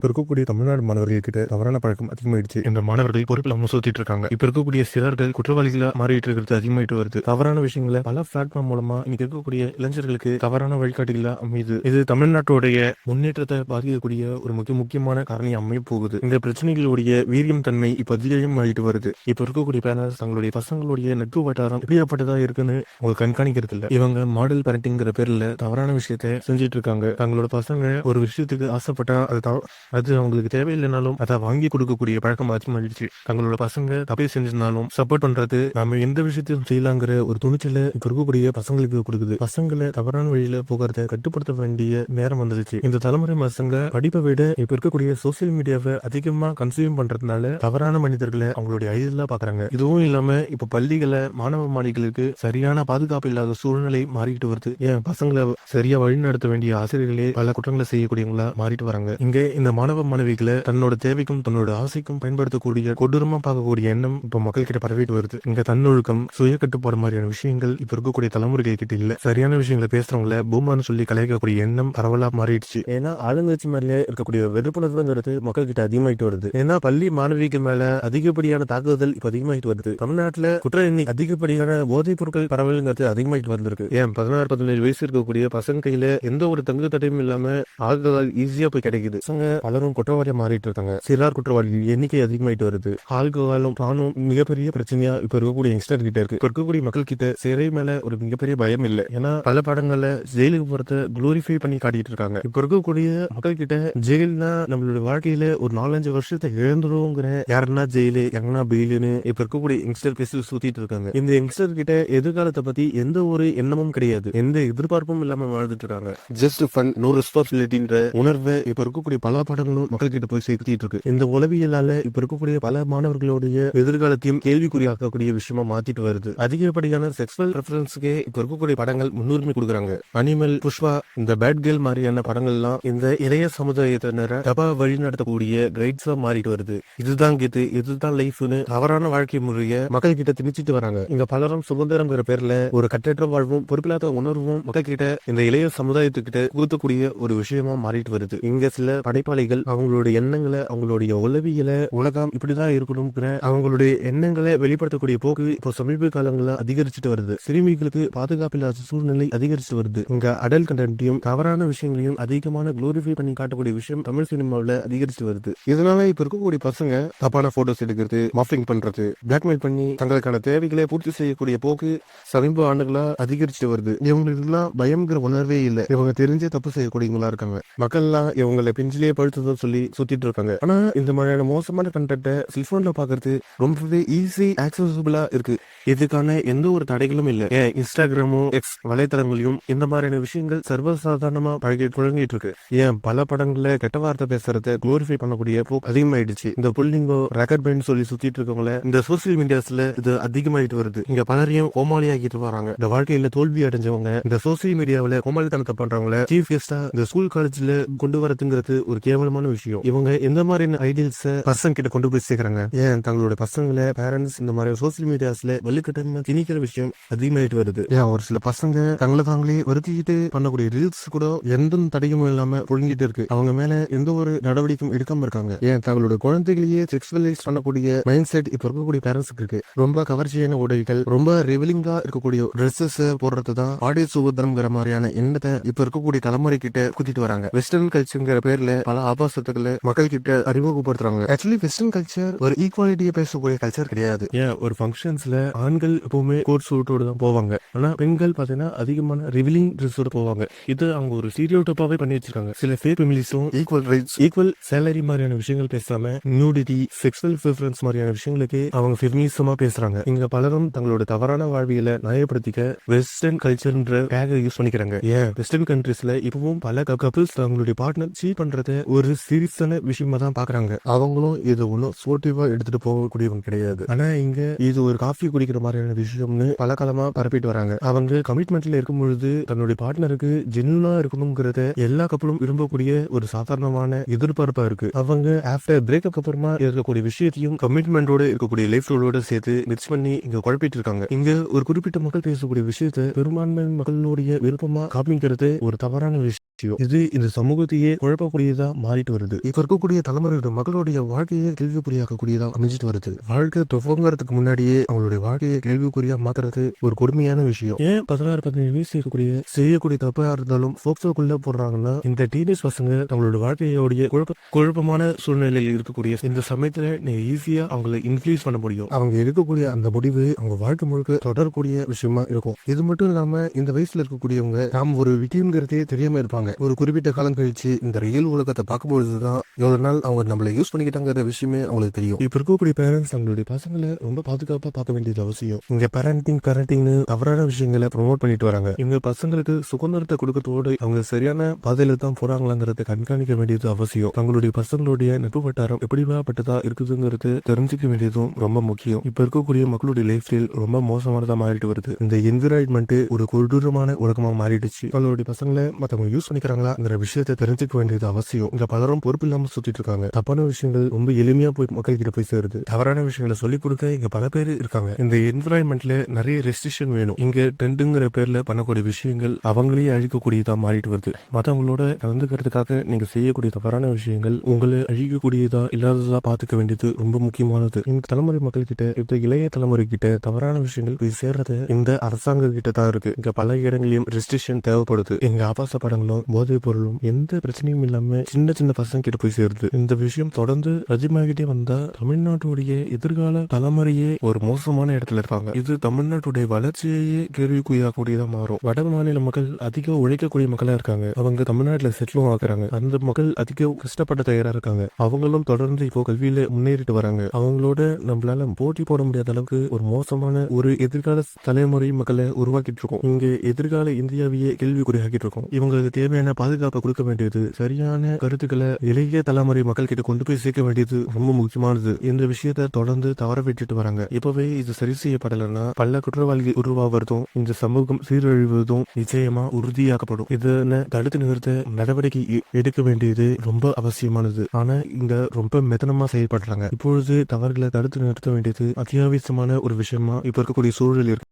இப்போ இருக்கக்கூடிய தமிழ்நாடு மாணவர்கள் கிட்ட தவறான பழக்கம் அதிகமாயிடுச்சு இந்த மாணவர்கள் பொறுப்பில் சுத்திட்டு இருக்காங்க. இப்போ இருக்கக்கூடிய சிலர்கள் குற்றவாளிகளா மாறிட்டு இருக்கிறது அதிகமாயிட்டு வருது. தவறான விஷயங்களை பல பிளாட்ஃபார்ம் மூலமா இன்னைக்கு இருக்கக்கூடிய இளைஞர்களுக்கு தவறான வழிகாட்டுகளா அமையுது. இது தமிழ்நாட்டுடைய முன்னேற்றத்தை பாதிக்கக்கூடிய ஒரு மிக முக்கியமான காரணி அமைய போகுது. இந்த பிரச்சனைகளுடைய வீரியம் தன்மை இப்ப அதிகம் ஆகிட்டு வருது. இப்ப இருக்கக்கூடிய பேரண்ட்ஸ் தங்களுடைய பசங்களுடைய நட்பு வட்டாரம் எப்படியாப்பட்டதா இருக்குன்னு அவங்க கண்காணிக்கிறது இல்ல. இவங்க மாடல் பேரண்டிங்கிற பேர்ல தவறான விஷயத்த செஞ்சுட்டு இருக்காங்க. தங்களோட பசங்க ஒரு விஷயத்துக்கு ஆசைப்பட்டா அது அது அவங்களுக்கு தேவையில்லைனாலும் அதை வாங்கி கொடுக்கக்கூடிய பழக்கம் அதிகமாகிடுச்சு தங்களோட பசங்க தப்பே செஞ்சிருந்தாலும் சப்போர்ட் பண்றது நம்ம எந்த விஷயத்தையும் செய்யலாங்கிற ஒரு துணிச்சலை இப்ப இருக்கக்கூடிய பசங்களுக்கு கொடுக்குது. பசங்களை தவறான வழியில போகிறத கட்டுப்படுத்த வேண்டிய நேரம் வந்துருச்சு. இந்த தலைமுறை பசங்க படிப்பை விட இப்ப இருக்கக்கூடிய சோசியல் மீடியாவை அதிகமா கன்சியூம் பண்றதுனால தவறான மனிதர்களை அவங்களுடைய ஐடியா பாக்குறாங்க. இதுவும் இல்லாம இப்ப பள்ளிகளை மாணவ மாணவிகளுக்கு சரியான பாதுகாப்பு இல்லாத சூழ்நிலை மாறிட்டு வருது. ஏன்? பசங்களை சரியா வழிநடத்த வேண்டிய ஆசிரியர்களே பல குற்றங்களை செய்யக்கூடியவங்களா மாறிட்டு வராங்க. இங்க இந்த மாணவ மாணவிகளை தன்னோட தேவைக்கும் தன்னோட ஆசைக்கும் பயன்படுத்தக்கூடிய கொடூரமா பார்க்கக்கூடிய எண்ணம் இப்ப மக்கள் கிட்ட பரவிட்டு வருது. இங்க தன்னொழுக்கம் சுய கட்டுப்பாடு மாதிரியான விஷயங்கள் இப்ப இருக்கக்கூடிய தலைமுறைகள் கிட்ட இல்ல. சரியான விஷயங்களை பேசுறவங்கள பூமான்னு சொல்லி கலைக்கக்கூடிய எண்ணம் பரவலா மாறிடுச்சு. ஏன்னா ஆளுங்கட்சி மேலே இருக்கக்கூடிய வெறுப்புணர்வுங்கிறது மக்கள் கிட்ட அதிகமாயிட்டு வருது. ஏன்னா பள்ளி மாணவிகள் மேல அதிகப்படியான தாக்குதல் இப்ப அதிகமாயிட்டு வருது. தமிழ்நாட்டுல குற்ற எண்ணி அதிகப்படியான போதைப் பொருட்கள் பரவலுங்கிறது அதிகமாயிட்டு வந்திருக்கு. ஏன் பதினாறு பதினேழு வயசு இருக்கக்கூடிய பசங்க கையில எந்த ஒரு தங்கு தடையும் இல்லாம ஆல்கஹால் ஈஸியா போய் கிடைக்குது. பசங்க பலரும் குற்றவாளியா மாறிட்டு இருக்காங்க. சிறார் குற்றவாளிகள் எண்ணிக்கை அதிகமாயிட்டு வருது. ஆல்கஹாலும் பானும் மிகப்பெரிய பிரச்சனையா இப்ப இருக்கக்கூடிய யங்ஸ்டர் கிட்ட இருக்கு. இருக்கக்கூடிய மக்கள் கிட்ட சிறை மேல ஒரு மிகப்பெரிய பயம் இல்ல. ஏன்னா பல படங்கள்ல ஜெயிலுக்கு போறத குளோரிஃபை பண்ணி காட்டிட்டு இருக்காங்க. இப்ப இருக்கக்கூடிய மக்கள் கிட்ட ஜெயில்னா நம்மளோட வாழ்க்கையில ஒரு நாலஞ்சு வருஷத்தை இழந்துருவோங்கிற யாருன்னா ஜெயிலு எங்கன்னா பெயிலுன்னு இப்ப இருக்கக்கூடிய யங்ஸ்டர் பேசி சுத்திட்டு இருக்காங்க. இந்த யங்ஸ்டர் கிட்ட எதிர்காலத்தை பத்தி எந்த ஒரு எண்ணமும் கிடையாது. எந்த எதிர்பார்ப்பும் இல்லாம வாழ்ந்துட்டு இருக்காங்க. ஜஸ்ட் ஃபன் நோ ரெஸ்பான்சிபிலிட்டின்ற உணர்வை இப்ப இருக்கக்கூடிய பல பாடங்களும் மக்கள் கிட்ட போய் சேர்த்துட்டு இருக்கு. இந்த உளவியலால இப்ப இருக்கக்கூடிய பல மாணவர்களுடைய எதிர்காலத்தையும் கேள்விக்குறியாக்கக்கூடிய விஷயமா மாத்திட்டு வருது. அதிகப்படியான செக்ஸுவல் ரெஃபரன்ஸ்க்கே இப்ப இருக்கக்கூடிய படங்கள் முன்னுரிமை கொடுக்குறாங்க. அனிமல் புஷ்பா இந்த பேட் கேர்ள் மாதிரியான படங்கள்லாம் இந்த இளைய சமுதாயத்தினரை தபா வழி நடத்தக்கூடிய கைட்ஸா மாறிட்டு வருது. இதுதான் கெத்து இதுதான் லைஃப்னு தவறான வாழ்க்கை முறைய மக்கள் கிட்ட திணிச்சிட்டு வராங்க. இங்க பலரும் சுதந்திரங்கிற பேர்ல ஒரு கட்டற்ற வாழ்வும் பொறுப்பில்லாத உணர்வும் மக்கள் கிட்ட இந்த இளைய சமுதாயத்துக்கிட்ட கூத்தக்கூடிய ஒரு விஷயமா மாறிட்டு வருது. இங்க சில படைப்பாளிகள் அவங்களுடைய எண்ணங்களை அவங்களுடைய உளவியலை உலகம் இப்படிதான் இருக்கணுங்கிற அவங்களுடைய எண்ணங்களை வெளிப்படுத்தக்கூடிய போக்கு இப்போ சமீப காலங்களில் அதிகரிச்சுட்டு வருது. சிறுமிகளுக்கு பாதுகாப்பு இல்லாத சூழ்நிலை அதிகரிச்சு வருது. இங்க அடல் கண்டென்ட்டையும் தவறான விஷயங்களையும் அதிகமான குளோரிஃபை பண்ணி காட்டக்கூடிய விஷயம் தமிழ் சினிமாவில் அதிகரிச்சு வருது. இதனால இப்ப இருக்கக்கூடிய பசங்க தப்பான போட்டோஸ் எடுக்கிறது மாஃபிங் பண்றது பிளாக்மெயில் பண்ணி தங்களுக்கான தேவைகளை பூர்த்தி செய்யக்கூடிய போக்கு சமீப ஆண்டுகளா அதிகரிச்சுட்டு வருது. இவங்களுக்கு எல்லாம் பயம்ங்கிற உணர்வே இல்லை. இவங்க தெரிஞ்சே தப்பு செய்யக்கூடியவங்களா இருக்காங்க. மக்கள்லாம் இவங்களை பிஞ்சிலேயே அழுத்தத்தை சொல்லி சுத்திட்டு இருக்காங்க ஆனா இந்த மாதிரியான மோசமான கண்டென்ட்டை செல்போன்ல பாக்குறது ரொம்பவே ஈஸி ஆக்சசபிளா இருக்கு. இதுக்கான எந்த ஒரு தடைகளும் இல்ல. ஏன் இன்ஸ்டாகிராமும் எக்ஸ் வலைத்தளங்களையும் இந்த மாதிரியான விஷயங்கள் சர்வசாதாரணமா பழகி குழங்கிட்டு இருக்கு. ஏன் பல படங்கள்ல கெட்ட வார்த்தை பேசுறத குளோரிஃபை பண்ணக்கூடிய போக்கு அதிகமாயிடுச்சு. இந்த புல்லிங்கோ ரெக்கார்ட் பேண்ட் சொல்லி சுத்திட்டு இருக்கவங்கள இந்த சோசியல் மீடியாஸ்ல இது அதிகமாயிட்டு வருது. இங்க பலரையும் கோமாளியாக்கிட்டு வராங்க. இந்த வாழ்க்கையில தோல்வி அடைஞ்சவங்க இந்த சோசியல் மீடியாவில கோமாளித்தனத்தை பண்றவங்கள சீஃப் கெஸ்டா இந்த ஸ்கூல் காலேஜ்ல கொண்டு வரதுங்கிறது ஒரு கேவலமான விஷயம். இவங்க எந்த மாதிரியான ஐடியல்ஸை பசங்க கிட்ட கொண்டு போய் சேர்க்கறாங்க? ஏன்? தங்களோட பசங்களை பேரண்ட்ஸ் இந்த மாதிரி சோசியல் மீடியாஸ்ல வலுக்கட்டமா திணிக்கிற விஷயம் அதிகமாயிட்டு வருது. ஏன்? ஒரு சில பசங்க தங்களை தாங்களே வருத்திக்கிட்டு பண்ணக்கூடிய ரீல்ஸ் கூட எந்த தடையும் இல்லாம புழுங்கிட்டு இருக்கு. அவங்க மேல எந்த ஒரு நடவடிக்கையும் எடுக்காம இருக்காங்க. ஏன்? தங்களோட குழந்தைகளையே செக்ஸுவலைஸ் பண்ணக்கூடிய மைண்ட் செட் இப்ப இருக்கக்கூடிய பேரண்ட்ஸ்க்கு இருக்கு. ரொம்ப கவர்ச்சியான உடைகள் ரொம்ப ரெவலிங்கா இருக்கக்கூடிய ட்ரெஸ்ஸஸ் போடுறது தான் ஆடியோ சுதந்திரம்ங்கிற மாதிரியான எண்ணத்தை இப்ப இருக்கக்கூடிய தலைமுறை கிட்ட குத்திட்டு வராங்க. வெஸ்டர்ன் கல்ச்சர்ங்கிற பேர்ல பல ஆபாசத்துக்களை மக்கள் கிட்ட அறிமுகப்படுத்துறாங்க. ஆக்சுவலி வெஸ்டர்ன் கல்ச்சர் ஒரு ஈக்குவாலிட்டியை பேசக்கூடிய கல்ச்சர் கிடையாது. ஏன்? ஒரு ஃபங்க்ஷன்ஸ்ல ஆண்கள் எப்பவுமே கோட் சூட்டோட தான் போவாங்க. ஆனா பெண்கள் பாத்தீங்கன்னா அதிகமான ரிவிலிங் ட்ரெஸ்ஸோட போவாங்க. இது அவங்க ஒரு ஸ்டீரியோ டைப்பாவே பண்ணி வச்சிருக்காங்க. சில ஃபேக் ஃபெமிலிஸும் ஈக்குவல் ரைட்ஸ் ஈக்குவல் சேலரி மாதிரியான விஷயங்கள் பேசாம நியூடிட்டி செக்ஸுவல் ப்ரிஃபரன்ஸ் மாதிரியான விஷயங்களுக்கு அவங்க ஃபெமினிசமா பேசுறாங்க. இங்க பலரும் தங்களோட தவறான வாழ்வியலை நியாயப்படுத்திக்க வெஸ்டர்ன் கல்ச்சர்ன்ற டேக யூஸ் பண்ணிக்கிறாங்க. ஏன்? வெஸ்டர்ன் கண்ட்ரீஸ்ல இப்பவும் பல கப்பிள்ஸ் தங்களுடைய பார்ட்னர் சீட் பண்றத ஒரு சீரியஸான விஷயமா தான் பாக்குறாங்க. அவங்களும் இது ஒன்றும் ஸ்போர்ட்டிவா எடுத்துட்டு போகக்கூடியவங்க கிடையாது. ஆனா இங்க இது ஒரு காஃபி குடிக்கிற மாதிரியான விஷயம்னு பல காலமா பரப்பிட்டு வராங்க. அவங்க கமிட்மெண்ட்ல இருக்கும் பொழுது தன்னுடைய பார்ட்னருக்கு ஜென்யூனா இருக்கணுங்கிறத எல்லா கப்பலும் விரும்பக்கூடிய ஒரு சாதாரணமான எதிர்பார்ப்பா இருக்கு. அவங்க ஆஃப்டர் பிரேக்கப் அப்புறமா இருக்கக்கூடிய விஷயத்தையும் கமிட்மெண்டோட இருக்கக்கூடிய லைஃப் ரோலோட சேர்த்து மிக்ஸ் பண்ணி இங்க குழப்பிட்டு இருக்காங்க. இங்க ஒரு குறிப்பிட்ட மக்கள் பேசக்கூடிய விஷயத்தை பெரும்பான்மை மக்களுடைய விருப்பமா காமிக்கிறது ஒரு தவறான விஷயம். விஷயம் இது இந்த சமூகத்தையே குழப்பக்கூடியதா மாறிட்டு வருது. இப்ப இருக்கக்கூடிய தலைமுறையோட மக்களுடைய வாழ்க்கையை கேள்விக்குறியாக்கக்கூடியதா அமைஞ்சிட்டு வருது. வாழ்க்கை துவங்கறதுக்கு முன்னாடியே அவங்களுடைய வாழ்க்கையை கேள்விக்குறியா மாத்துறது ஒரு கொடுமையான விஷயம். ஏன் பதினாறு பதினேழு வயசு இருக்கக்கூடிய செய்யக்கூடிய தப்பா இருந்தாலும் போக்சோக்குள்ள போடுறாங்கன்னா இந்த டீனேஜ் பசங்க தங்களோட வாழ்க்கையோடைய குழப்ப குழப்பமான சூழ்நிலையில் இருக்கக்கூடிய இந்த சமயத்துல நீங்க ஈஸியா அவங்களை இன்ஃபுளுஸ் பண்ண முடியும். அவங்க எடுக்கக்கூடிய அந்த முடிவு அவங்க வாழ்க்கை முழுக்க தொடரக்கூடிய விஷயமா இருக்கும். இது மட்டும் இல்லாம இந்த வயசுல இருக்கக்கூடியவங்க நாம் ஒரு விட்டிங்கிறதே தெரியாம இருப்பாங்க. ஒரு குறிப்பிட்ட காலம் கழிச்சு இந்த ரியல் உலகத்தை பார்க்கும்பொழுதுதான் எவ்வளவு நாள் அவங்க நம்மளை யூஸ் பண்ணிக்கிட்டாங்கிற விஷயமே அவங்களுக்கு தெரியும். இப்ப இருக்கக்கூடிய பேரண்ட்ஸ் தங்களுடைய பசங்களை ரொம்ப பாதுகாப்பா பார்க்க வேண்டியது அவசியம். இங்க பேரண்டிங் பேரண்டிங்னு தவறான விஷயங்களை ப்ரோமோட் பண்ணிட்டு வராங்க. இவங்க பசங்களுக்கு சுதந்திரத்தை கொடுக்கறதோடு அவங்க சரியான பாதையில தான் போறாங்களாங்கிறத கண்காணிக்க வேண்டியது அவசியம். தங்களுடைய பசங்களுடைய நட்பு வட்டாரம் எப்படிப்பட்டதா இருக்குதுங்கிறது தெரிஞ்சுக்க வேண்டியதும் ரொம்ப முக்கியம். இப்ப இருக்கக்கூடிய மக்களுடைய லைஃப் ஸ்டைல் ரொம்ப மோசமானதா மாறிட்டு வருது. இந்த என்விரான்மெண்ட் ஒரு கொடூரமான உலகமா மாறிடுச்சு. அவங்களுடைய பசங்களை மத்தவங்க யூஸ் பண்ணிக்கிறாங்களாங்கிற விஷயத்தை தெரிஞ்சுக்க வேண்டியது அவசியம். இங்க பலரும் பொறுப்பு இல்லாம சுத்திட்டு இருக்காங்க தப்பான விஷயங்கள் ரொம்ப எளிமையா போய் மக்கள் கிட்ட போய் சேருது. தவறான விஷயங்களை சொல்லிக் கொடுக்க இங்க பல பேர் இருக்காங்க. இந்த என்விரான்மெண்ட்ல நிறைய ரெஸ்ட்ரிக்ஷன் வேணும். இங்க ட்ரெண்டுங்கிற பேர்ல பண்ணக்கூடிய விஷயங்கள் அவங்களே அழிக்கக்கூடியதா மாறிட்டு வருது. மத்தவங்களோட கலந்துக்கிறதுக்காக நீங்க செய்யக்கூடிய தவறான விஷயங்கள் உங்களை அழிக்கக்கூடியதா இல்லாததா பாத்துக்க வேண்டியது ரொம்ப முக்கியமானது. இந்த தலைமுறை மக்கள் கிட்ட இந்த இளைய தலைமுறை கிட்ட தவறான விஷயங்கள் போய் சேர்றது இந்த அரசாங்க கிட்ட தான் இருக்கு. இங்க பல இடங்களிலும் ரெஸ்ட்ரிக்ஷன் தேவைப்படுது. எங்க ஆபாச படங்களும் போதைப் பொருளும் எந்த பிரச்சனையும் இல்லாம சின்ன சின்ன பசங்க கிட்ட போய் சேருது. இந்த விஷயம் தொடர்ந்து அதிகமாகிட்டே வந்தா தமிழ்நாட்டுடைய எதிர்கால தலைமுறையே ஒரு மோசமான இடத்துல இருக்காங்க இது தமிழ்நாட்டுடைய வளர்ச்சியையே கேள்விக்குறியாக்கூடியதா மாறும். வட மாநில மக்கள் அதிக உழைக்கக்கூடிய மக்களா இருக்காங்க. அவங்க தமிழ்நாட்டுல செட்டிலும் ஆகுறாங்க அந்த மக்கள் அதிக கஷ்டப்பட தயாரா இருக்காங்க. அவங்களும் தொடர்ந்து இப்போ கல்வியில முன்னேறிட்டு வராங்க. அவங்களோட நம்மளால போட்டி போட முடியாத அளவுக்கு ஒரு மோசமான ஒரு எதிர்கால தலைமுறை மக்களை உருவாக்கிட்டு இருக்கோம். இங்க எதிர்கால இந்தியாவையே கேள்விக்குறியாக்கிட்டு இருக்கோம். இவங்களுக்கு தேவையான பாதுகாப்பை கொடுக்க வேண்டியது சரியான கருத்துக்களை இளைய தலைமுறை மக்கள் கிட்ட கொண்டு போய் சேர்க்க வேண்டியது ரொம்ப முக்கியமானது. இந்த விஷயத்த தொடர்ந்து தவற விட்டுட்டு வராங்க. இப்பவே இது சரி செய்யப்படலைன்னா பல குற்றவாளிகள் உருவாவதும் இந்த சமூகம் சீரழிவதும் நிச்சயமா உறுதியாக்கப்படும். இதனை தடுத்து நிறுத்த நடவடிக்கை எடுக்க வேண்டியது ரொம்ப அவசியமானது. ஆனா இங்க ரொம்ப மெத்தனமா செயல்படுறாங்க. இப்பொழுது தவறுகளை தடுத்து நிறுத்த வேண்டியது அத்தியாவசியமான ஒரு விஷயமா இப்ப இருக்கக்கூடிய சூழல் இருக்கு.